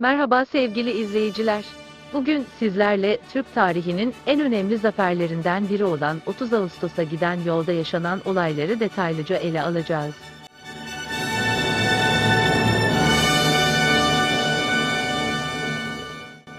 Merhaba sevgili izleyiciler. Bugün sizlerle Türk tarihinin en önemli zaferlerinden biri olan 30 Ağustos'a giden yolda yaşanan olayları detaylıca ele alacağız.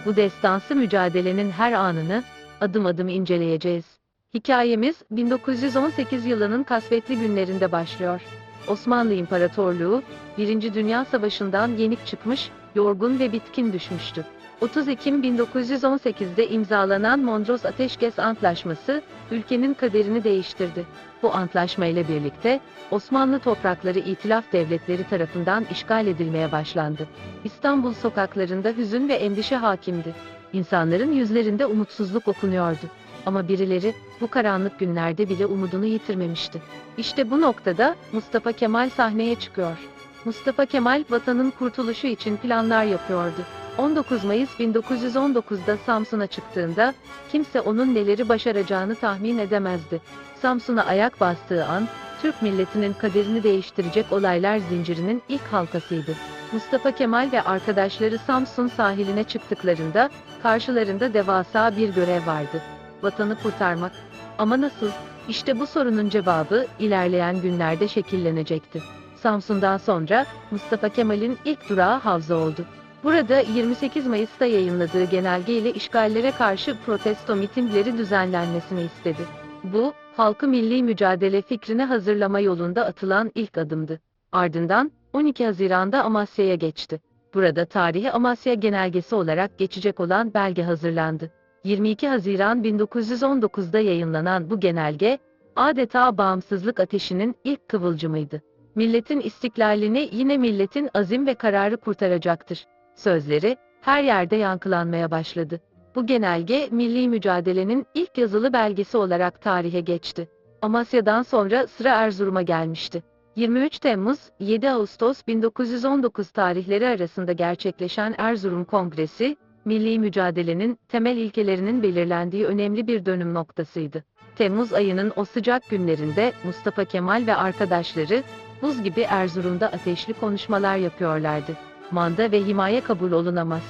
Bu destansı mücadelenin her anını adım adım inceleyeceğiz. Hikayemiz 1918 yılının kasvetli günlerinde başlıyor. Osmanlı İmparatorluğu, Birinci Dünya Savaşı'ndan yenik çıkmış, yorgun ve bitkin düşmüştü. 30 Ekim 1918'de imzalanan Mondros Ateşkes Antlaşması, ülkenin kaderini değiştirdi. Bu antlaşma ile birlikte, Osmanlı toprakları İtilaf devletleri tarafından işgal edilmeye başlandı. İstanbul sokaklarında hüzün ve endişe hakimdi. İnsanların yüzlerinde umutsuzluk okunuyordu. Ama birileri, bu karanlık günlerde bile umudunu yitirmemişti. İşte bu noktada, Mustafa Kemal sahneye çıkıyor. Mustafa Kemal vatanın kurtuluşu için planlar yapıyordu. 19 Mayıs 1919'da Samsun'a çıktığında kimse onun neleri başaracağını tahmin edemezdi. Samsun'a ayak bastığı an Türk milletinin kaderini değiştirecek olaylar zincirinin ilk halkasıydı. Mustafa Kemal ve arkadaşları Samsun sahiline çıktıklarında karşılarında devasa bir görev vardı. Vatanı kurtarmak. Ama nasıl? İşte bu sorunun cevabı ilerleyen günlerde şekillenecekti. Samsun'dan sonra Mustafa Kemal'in ilk durağı Havza oldu. Burada 28 Mayıs'ta yayınladığı genelge ile işgallere karşı protesto mitingleri düzenlenmesini istedi. Bu, halkı milli mücadele fikrine hazırlama yolunda atılan ilk adımdı. Ardından 12 Haziran'da Amasya'ya geçti. Burada tarihi Amasya Genelgesi olarak geçecek olan belge hazırlandı. 22 Haziran 1919'da yayınlanan bu genelge, adeta bağımsızlık ateşinin ilk kıvılcımıydı. Milletin istiklalini yine milletin azim ve kararı kurtaracaktır. Sözleri her yerde yankılanmaya başladı. Bu genelge milli mücadelenin ilk yazılı belgesi olarak tarihe geçti. Amasya'dan sonra sıra Erzurum'a gelmişti. 23 Temmuz 7 Ağustos 1919 tarihleri arasında gerçekleşen Erzurum Kongresi, milli mücadelenin temel ilkelerinin belirlendiği önemli bir dönüm noktasıydı. Temmuz ayının o sıcak günlerinde Mustafa Kemal ve arkadaşları buz gibi Erzurum'da ateşli konuşmalar yapıyorlardı. Manda ve himaye kabul olunamaz.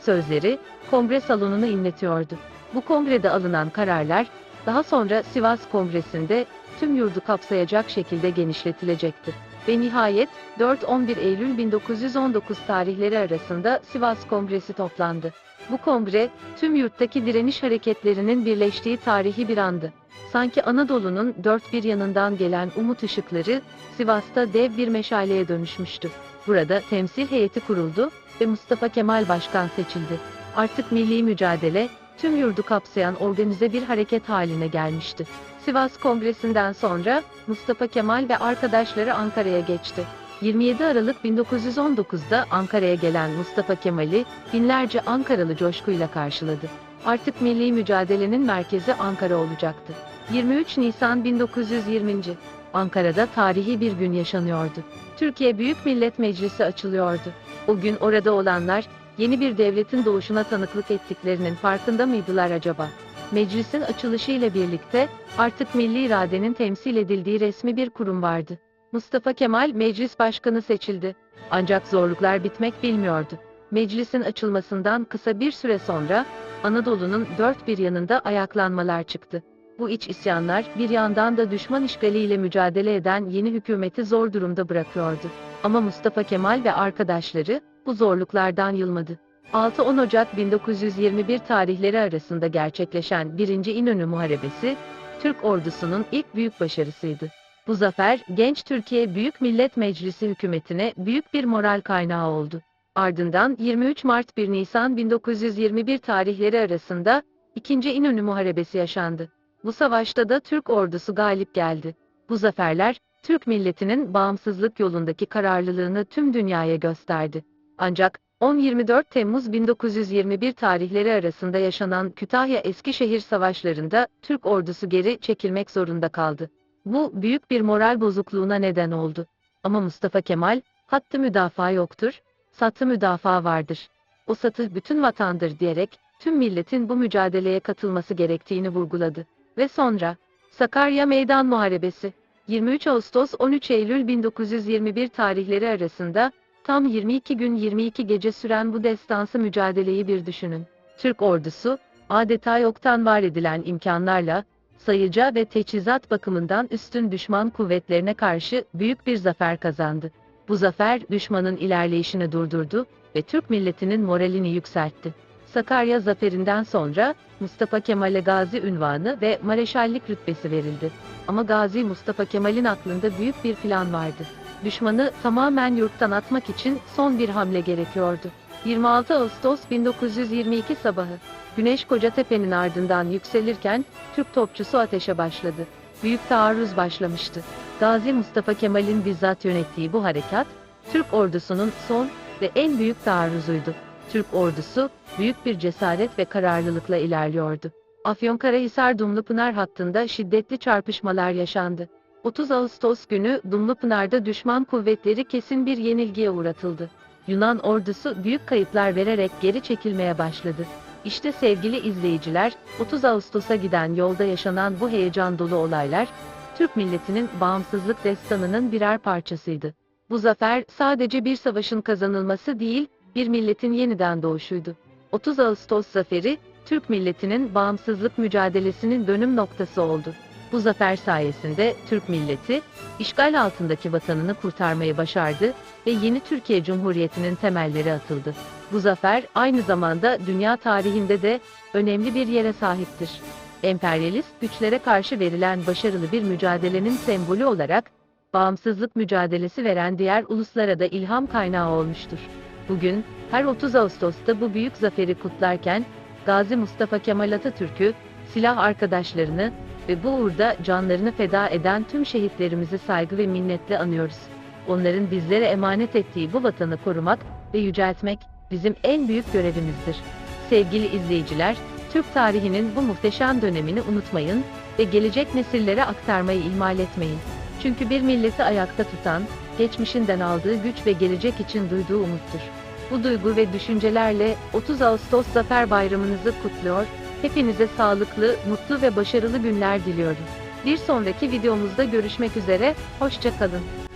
Sözleri kongre salonunu inletiyordu. Bu kongrede alınan kararlar daha sonra Sivas Kongresi'nde tüm yurdu kapsayacak şekilde genişletilecekti. Ve nihayet 4-11 Eylül 1919 tarihleri arasında Sivas Kongresi toplandı. Bu kongre, tüm yurttaki direniş hareketlerinin birleştiği tarihi bir andı. Sanki Anadolu'nun dört bir yanından gelen umut ışıkları, Sivas'ta dev bir meşaleye dönüşmüştü. Burada temsil heyeti kuruldu ve Mustafa Kemal Başkan seçildi. Artık milli mücadele, tüm yurdu kapsayan organize bir hareket haline gelmişti. Sivas Kongresi'nden sonra Mustafa Kemal ve arkadaşları Ankara'ya geçti. 27 Aralık 1919'da Ankara'ya gelen Mustafa Kemal'i binlerce Ankaralı coşkuyla karşıladı. Artık milli mücadelenin merkezi Ankara olacaktı. 23 Nisan 1920. Ankara'da tarihi bir gün yaşanıyordu. Türkiye Büyük Millet Meclisi açılıyordu. O gün orada olanlar yeni bir devletin doğuşuna tanıklık ettiklerinin farkında mıydılar acaba? Meclisin açılışıyla birlikte artık milli iradenin temsil edildiği resmi bir kurum vardı. Mustafa Kemal meclis başkanı seçildi. Ancak zorluklar bitmek bilmiyordu. Meclisin açılmasından kısa bir süre sonra Anadolu'nun dört bir yanında ayaklanmalar çıktı. Bu iç isyanlar bir yandan da düşman işgaliyle mücadele eden yeni hükümeti zor durumda bırakıyordu. Ama Mustafa Kemal ve arkadaşları bu zorluklardan yılmadı. 6-10 Ocak 1921 tarihleri arasında gerçekleşen 1. İnönü Muharebesi, Türk ordusunun ilk büyük başarısıydı. Bu zafer, genç Türkiye Büyük Millet Meclisi hükümetine büyük bir moral kaynağı oldu. Ardından 23 Mart 1 Nisan 1921 tarihleri arasında 2. İnönü Muharebesi yaşandı. Bu savaşta da Türk ordusu galip geldi. Bu zaferler, Türk milletinin bağımsızlık yolundaki kararlılığını tüm dünyaya gösterdi. Ancak 10-24 Temmuz 1921 tarihleri arasında yaşanan Kütahya-Eskişehir savaşlarında Türk ordusu geri çekilmek zorunda kaldı. Bu büyük bir moral bozukluğuna neden oldu. Ama Mustafa Kemal, hattı müdafaa yoktur, satı müdafaa vardır. O satı bütün vatandır diyerek tüm milletin bu mücadeleye katılması gerektiğini vurguladı. Ve sonra Sakarya Meydan Muharebesi 23 Ağustos 13 Eylül 1921 tarihleri arasında Tam 22 gün 22 gece süren bu destansı mücadeleyi bir düşünün. Türk ordusu, adeta yoktan var edilen imkanlarla, sayıca ve teçhizat bakımından üstün düşman kuvvetlerine karşı büyük bir zafer kazandı. Bu zafer düşmanın ilerleyişini durdurdu ve Türk milletinin moralini yükseltti. Sakarya zaferinden sonra Mustafa Kemal'e Gazi ünvanı ve Mareşallik rütbesi verildi. Ama Gazi Mustafa Kemal'in aklında büyük bir plan vardı. Düşmanı tamamen yurttan atmak için son bir hamle gerekiyordu. 26 Ağustos 1922 sabahı, Güneş Kocatepe'nin ardından yükselirken Türk topçusu ateşe başladı. Büyük taarruz başlamıştı. Gazi Mustafa Kemal'in bizzat yönettiği bu harekat, Türk ordusunun son ve en büyük taarruzuydu. Türk ordusu büyük bir cesaret ve kararlılıkla ilerliyordu. Afyonkarahisar Dumlupınar hattında şiddetli çarpışmalar yaşandı. 30 Ağustos günü Dumlupınar'da düşman kuvvetleri kesin bir yenilgiye uğratıldı. Yunan ordusu büyük kayıplar vererek geri çekilmeye başladı. İşte sevgili izleyiciler, 30 Ağustos'a giden yolda yaşanan bu heyecan dolu olaylar, Türk milletinin bağımsızlık destanının birer parçasıydı. Bu zafer sadece bir savaşın kazanılması değil, bir milletin yeniden doğuşuydu. 30 Ağustos zaferi, Türk milletinin bağımsızlık mücadelesinin dönüm noktası oldu. Bu zafer sayesinde Türk milleti, işgal altındaki vatanını kurtarmayı başardı ve yeni Türkiye Cumhuriyeti'nin temelleri atıldı. Bu zafer aynı zamanda dünya tarihinde de önemli bir yere sahiptir. Emperyalist güçlere karşı verilen başarılı bir mücadelenin sembolü olarak, bağımsızlık mücadelesi veren diğer uluslara da ilham kaynağı olmuştur. Bugün, her 30 Ağustos'ta bu büyük zaferi kutlarken, Gazi Mustafa Kemal Atatürk'ü, silah arkadaşlarını ve bu uğurda canlarını feda eden tüm şehitlerimizi saygı ve minnetle anıyoruz. Onların bizlere emanet ettiği bu vatanı korumak ve yüceltmek bizim en büyük görevimizdir. Sevgili izleyiciler, Türk tarihinin bu muhteşem dönemini unutmayın ve gelecek nesillere aktarmayı ihmal etmeyin. Çünkü bir milleti ayakta tutan, geçmişinden aldığı güç ve gelecek için duyduğu umuttur. Bu duygu ve düşüncelerle 30 Ağustos Zafer Bayramınızı kutluyor, hepinize sağlıklı, mutlu ve başarılı günler diliyorum. Bir sonraki videomuzda görüşmek üzere, hoşça kalın.